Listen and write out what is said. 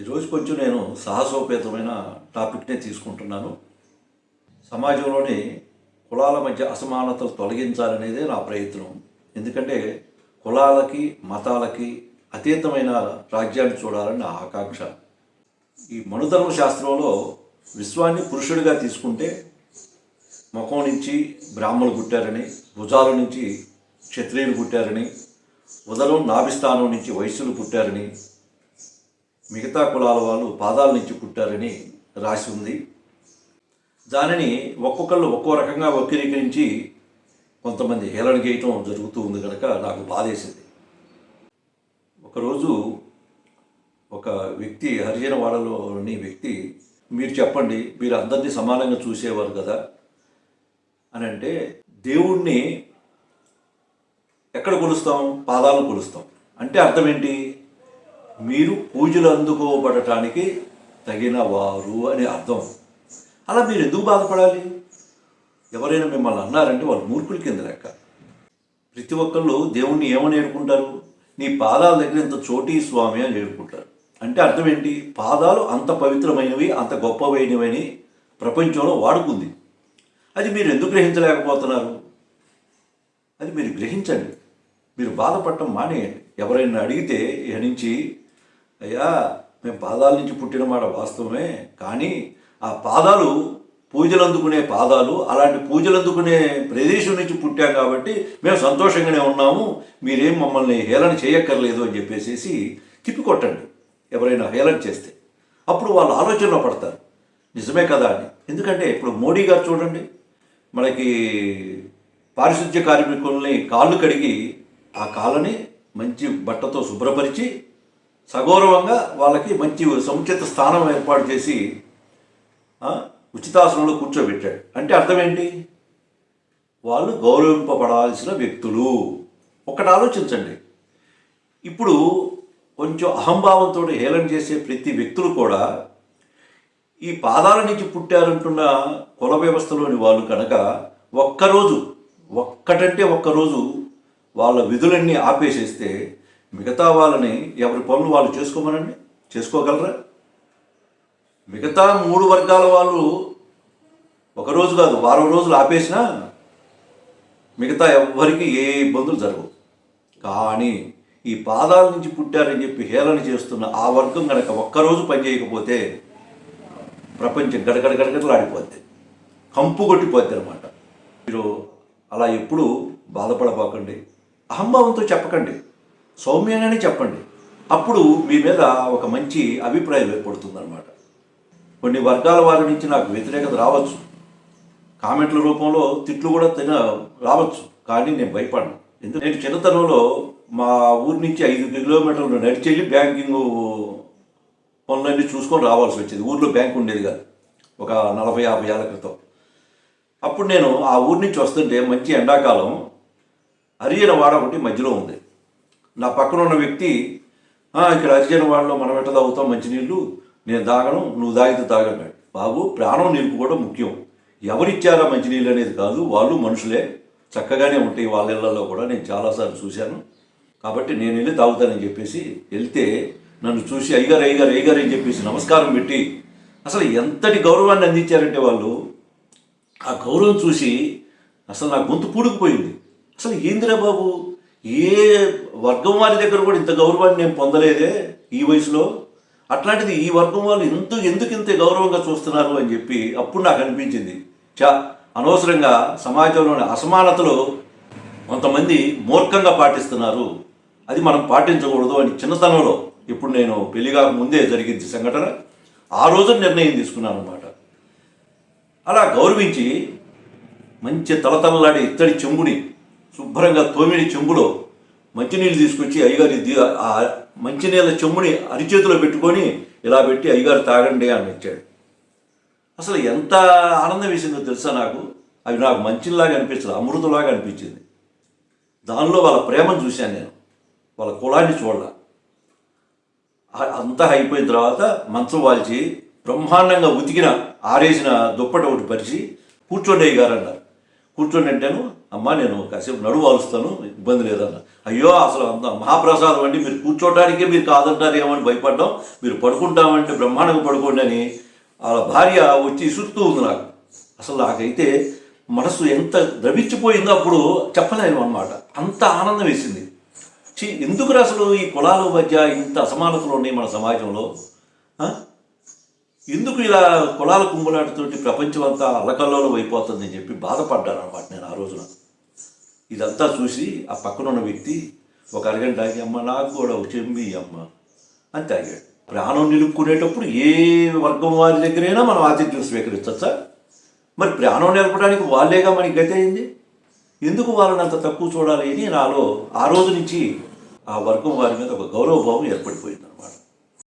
ఈరోజు కొంచెం నేను సాహసోపేతమైన టాపిక్నే తీసుకుంటున్నాను. సమాజంలోని కులాల మధ్య అసమానతలు తొలగించాలనేదే నా ప్రయత్నం. ఎందుకంటే కులాలకి మతాలకి అతీతమైన రాజ్యాన్ని చూడాలని నా ఆకాంక్ష. ఈ మనుధర్మ శాస్త్రంలో విశ్వాన్ని పురుషుడిగా తీసుకుంటే ముఖం నుంచి బ్రాహ్మణులు పుట్టారని భుజాల నుంచి క్షత్రియులు పుట్టారని ఉదరం నాభిస్థానం నుంచి వైశ్యులు పుట్టారని మిగతా కులాల వాళ్ళు పాదాల నుంచి పుట్టారని రాసి ఉంది. దానిని ఒక్కొక్కళ్ళు ఒక్కో రకంగా వక్రీకరించి కొంతమంది హేళన చేయటం జరుగుతూ ఉంది కనుక నాకు బాధేసింది. ఒకరోజు ఒక వ్యక్తి హరిజనవాడలోని వ్యక్తి మీరు చెప్పండి మీరు అందరినీ సమానంగా చూసేవారు కదా? అని అంటే దేవుణ్ణి ఎక్కడ కొలుస్తాం? పాదాలను కొలుస్తాం. అంటే అర్థం ఏంటి? మీరు పూజలు అందుకోబడటానికి తగిన వారు అని అర్థం. అలా మీరు ఎందుకు బాధపడాలి? ఎవరైనా మిమ్మల్ని అన్నారంటే వాళ్ళు మూర్ఖుల కింద లెక్క. ప్రతి ఒక్కళ్ళు దేవుణ్ణి ఏమని ఏడుకుంటారు? నీ పాదాల దగ్గర ఇంత చోటీ స్వామి అని ఏడుకుంటారు. అంటే అర్థం ఏంటి? పాదాలు అంత పవిత్రమైనవి అంత గొప్పవైనవని ప్రపంచంలో వాడుకుంది. అది మీరు ఎందుకు గ్రహించలేకపోతున్నారు? అది మీరు గ్రహించండి. మీరు బాధపడటం మానేయండి. ఎవరైనా అడిగితే ఇక నుంచి అయ్యా మేము పాదాల నుంచి పుట్టిన మాట వాస్తవమే కానీ ఆ పాదాలు పూజలు అందుకునే పాదాలు అలాంటి పూజలు అందుకునే ప్రదేశం నుంచి పుట్టాం కాబట్టి మేము సంతోషంగానే ఉన్నాము. మీరేం మమ్మల్ని హేళన చేయక్కర్లేదు అని చెప్పేసి తిప్పికొట్టండి ఎవరైనా హేళన చేస్తే. అప్పుడు వాళ్ళు ఆలోచనలో పడతారు. నిజమే కదా అని. ఎందుకంటే ఇప్పుడు మోడీ గారు చూడండి మనకి పారిశుద్ధ్య కార్మికుల్ని కాళ్ళు కడిగి ఆ కాళ్ళని మంచి బట్టతో శుభ్రపరిచి సగౌరవంగా వాళ్ళకి మంచి సముచిత స్థానం ఏర్పాటు చేసి ఉచితాసనంలో కూర్చోబెట్టాడు. అంటే అర్థం ఏంటి వాళ్ళు గౌరవింపబడాల్సిన వ్యక్తులు. ఒకటి ఆలోచించండి. ఇప్పుడు కొంచెం అహంభావంతో హేళన చేసే ప్రతి వ్యక్తులు కూడా ఈ పాదాల నుంచి పుట్టారంటున్న కుల వ్యవస్థలోని వాళ్ళు కనుక ఒక్కరోజు ఒక్కటంటే ఒక్కరోజు వాళ్ళ విధులన్నీ ఆపేసేస్తే మిగతా వాళ్ళని ఎవరి పనులు వాళ్ళు చేసుకోమనండి? చేసుకోగలరా? మిగతా మూడు వర్గాల వాళ్ళు ఒకరోజు కాదు వారం రోజులు ఆపేసినా మిగతా ఎవ్వరికి ఏ ఇబ్బందులు జరగవు. కానీ ఈ పాదాల నుంచి పుట్టారని చెప్పి హేళన చేస్తున్న ఆ వర్గం కనుక ఒక్కరోజు పని చేయకపోతే ప్రపంచం గడగడ గడగడలాడిపోద్ది. కంపు కొట్టిపోద్ది అనమాట మీరు అలా ఎప్పుడు బాధపడబోకండి. అహంభావంతో చెప్పకండి. సౌమ్యంగానే చెప్పండి. అప్పుడు మీ మీద ఒక మంచి అభిప్రాయం ఏర్పడుతుందన్నమాట. కొన్ని వర్గాల వారి నుంచి నాకు వ్యతిరేకత రావచ్చు. కామెంట్ల రూపంలో తిట్లు కూడా తిన రావచ్చు. కానీ నేను భయపడను. ఎందుకు నేను చిన్నతనంలో మా ఊరి నుంచి ఐదు కిలోమీటర్లు నడిచెళ్ళి బ్యాంకింగ్ పనులన్నీ చూసుకొని రావాల్సి వచ్చేది. ఊర్లో బ్యాంక్ ఉండేది కాదు. ఒక నలభై యాభై ఏళ్ళ క్రితం. అప్పుడు నేను ఆ ఊరి నుంచి వస్తుంటే మంచి ఎండాకాలం అరియన వాడ ఒకటి మధ్యలో ఉంది. నా పక్కన ఉన్న వ్యక్తి ఇక్కడ హరిజన వాడలో మనం ఎట్లా తాగుతాం? మంచినీళ్ళు నేను తాగను నువ్వు తాగితే తాగన్నాడు బాబు ప్రాణం నీకు కూడా ముఖ్యం. ఎవరిచ్చారా మంచినీళ్ళు అనేది కాదు వాళ్ళు మనుషులే. చక్కగానే ఉంటాయి వాళ్ళ ఇళ్ళలో కూడా నేను చాలాసార్లు చూశాను. కాబట్టి నేను వెళ్ళి తాగుతానని చెప్పేసి వెళ్తే నన్ను చూసి అయ్యగారు అయ్యగారు అయ్యగారు అని చెప్పేసి నమస్కారం పెట్టి అసలు ఎంతటి గౌరవాన్ని అందించారంటే వాళ్ళు ఆ గౌరవం చూసి అసలు నా గొంతు పూడుకుపోయింది. అసలు ఏందిరా బాబు? ఏ వర్గం వారి దగ్గర కూడా ఇంత గౌరవాన్ని నేను పొందలేదే ఈ వయసులో? అట్లాంటిది ఈ వర్గం వాళ్ళు ఎందుకు ఎందుకు ఇంత గౌరవంగా చూస్తున్నారు అని చెప్పి అప్పుడు నాకు అనిపించింది. చా అనవసరంగా సమాజంలోని అసమానతలు కొంతమంది మూర్ఖంగా పాటిస్తున్నారు. అది మనం పాటించకూడదు అని చిన్నతనంలో ఇప్పుడు నేను పెళ్ళిగాక ముందే జరిగింది సంఘటన. ఆ రోజు నిర్ణయం తీసుకున్నాను అనమాట అలా గౌరవించి మంచి తలతలలాడి ఇత్తడి చెంబుని శుభ్రంగా తోమిని చెంబులో మంచినీళ్ళు తీసుకొచ్చి అయ్యగారి ఆ మంచినీళ్ళ చెంబుని అరిచేతిలో పెట్టుకొని ఇలా పెట్టి అయ్యగారు తాగండి అని ఇచ్చాడు. అసలు ఎంత ఆనందం వేసిందో తెలుసా నాకు? అవి నాకు మంచిలాగా అనిపించదు అమృతంలాగా అనిపించింది. దానిలో వాళ్ళ ప్రేమను చూశాను నేను వాళ్ళ కులాన్ని చూడాల. అంతా అయిపోయిన తర్వాత మంచం వాల్చి బ్రహ్మాండంగా ఉతికిన ఆరేసిన దుప్పటి ఒకటి పరిచి కూర్చోండి అయ్య గారు అన్నారు. కూర్చోండి అంటేను అమ్మా నేను కాసేపు నడువు వాలుస్తాను ఇబ్బంది లేదన్న. అయ్యో అసలు అంత మహాప్రసాదం అండి మీరు కూర్చోటానికే మీరు కాదంటారు ఏమని భయపడ్డాం. మీరు పడుకుంటామంటే బ్రహ్మాండంగా పడుకోండి అని వాళ్ళ భార్య వచ్చి ఇసురుతూ ఉంది నాకు. అసలు నాకైతే మనసు ఎంత ద్రవించిపోయిందో అప్పుడు చెప్పలేను అనమాట అంత ఆనందం వేసింది. ఛీ, ఎందుకు అసలు ఈ కులాల మధ్య ఇంత అసమానతలు ఉన్నాయి మన సమాజంలో? ఎందుకు ఇలా కులాల కుంగులాటతోటి ప్రపంచం అంతా అల్లకల్లోలం అయిపోతుందని చెప్పి బాధపడ్డాను అనమాట నేను ఆ రోజున. ఇదంతా చూసి ఆ పక్కన ఉన్న వ్యక్తి ఒక అరగంట ఆగి అమ్మ నాకు కూడా ఒక అమ్మ అని తాగాడు. ప్రాణం నిలుపుకునేటప్పుడు ఏ వర్గం వారి దగ్గరైనా మనం ఆతిథ్యం స్వీకరించచ్చా మరి ప్రాణం నిలపడానికి వాళ్ళేగా మనకి గతి అయింది? ఎందుకు వాళ్ళని అంత తక్కువ చూడాలి అని నాలో ఆ రోజు నుంచి ఆ వర్గం వారి మీద ఒక గౌరవభావం ఏర్పడిపోయింది.